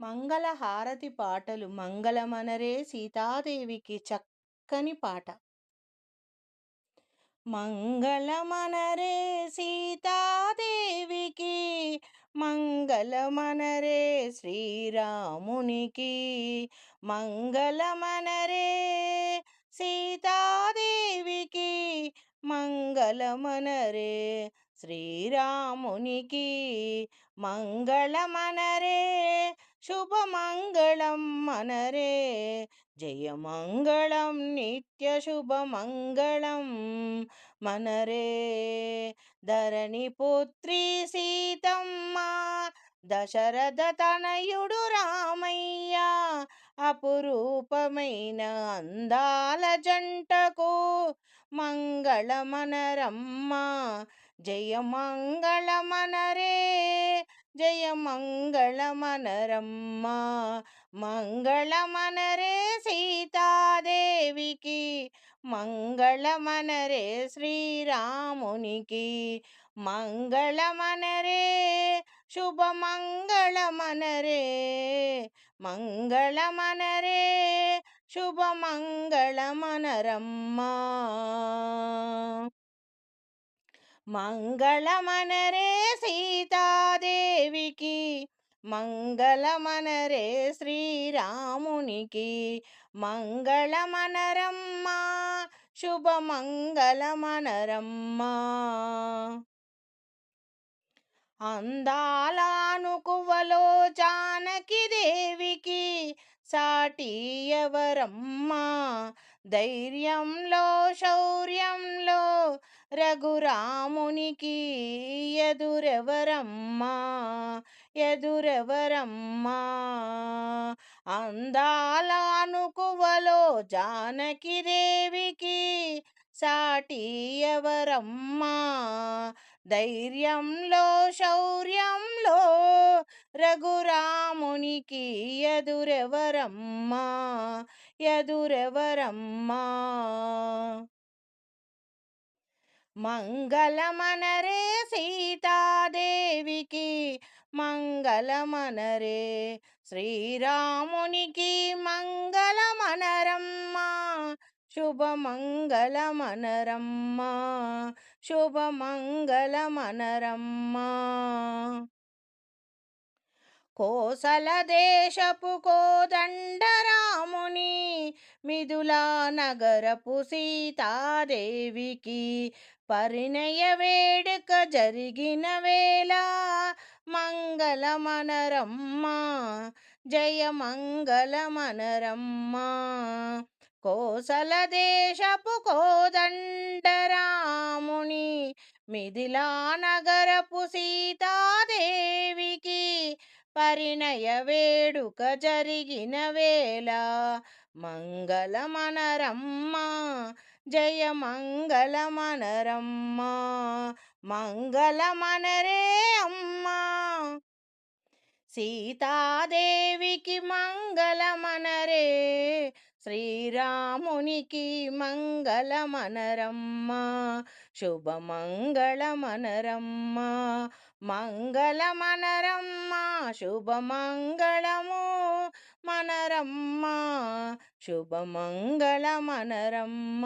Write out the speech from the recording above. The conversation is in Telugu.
మంగళహారతి పాటలు మంగళమనరే సీతాదేవికి చక్కని పాట. మంగళమనరే సీతాదేవికి మంగళమనరే శ్రీరామునికి మంగళమనరే సీతాదేవికి మంగళమనరే శ్రీరామునికి మంగళమనరే శుభమంగళం మనరే. జయమంగళం నిత్య శుభమంగళం మనరే. ధరణి పుత్రి సీతమ్మ దశరథ తనయుడు రామయ్య అపురూపమైన అందాల జంటకు మంగళమనరమ్మ జయమంగళమనరే. జయ జయమంగళమనరమ్మ మంగళమనరే సీతాదేవికి. మంగళమనరే శ్రీరామునికి. మంగళమనరే శుభమంగళమనరే. మంగళమనరే శుభమంగళమనరమ్మా. మంగళమనరే సీతాదేవి మంగళమనరే శ్రీరామునికి. మంగళమనరమ్మా శుభమంగళమనరమ్మా. అందాలానుకువలో జానకి దేవికి సాటి ఎవరమ్మా? ధైర్యంలో శౌర్యంలో రఘురామునికి ఎదురెవరమ్మా? ఎదురెవరమ్మా? అందాల అనుకువలో జానకి దేవికి సాటి ఎవరమ్మా? ధైర్యంలో శౌర్యంలో రఘురామునికి ఎదురెవరమ్మా? ఎదురెవరమ్మా? మంగళమనరే సీతాదేవికి మంగళమనరే శ్రీరామునికి మంగళమనరమ్మా శుభమంగళమనరమ్మా శుభమంగళమనరమ్మా. కోసల దేశపు కోదండరాముని మిథులా నగరపు సీతాదేవికి పరిణయ వేడుక జరిగిన వేళ మంగళమనరమ్మా జయ మంగళమనరమ్మా కోసల దేశపు కోదండరాముని మిథిలా నగరపు సీతా పరిణయ వేడుక జరిగిన వేళ మంగళమనరమ్మా జయ మంగళమనరమ్మా మంగళమనరే అమ్మా. సీతాదేవికి మంగళమనరే శ్రీరామునికి మంగళమనరమ్మ శుభమంగళమనరమ్మ మంగళమనరమ్మ శుభమంగళము మనరమ్మ శుభమంగళమనరమ్మ.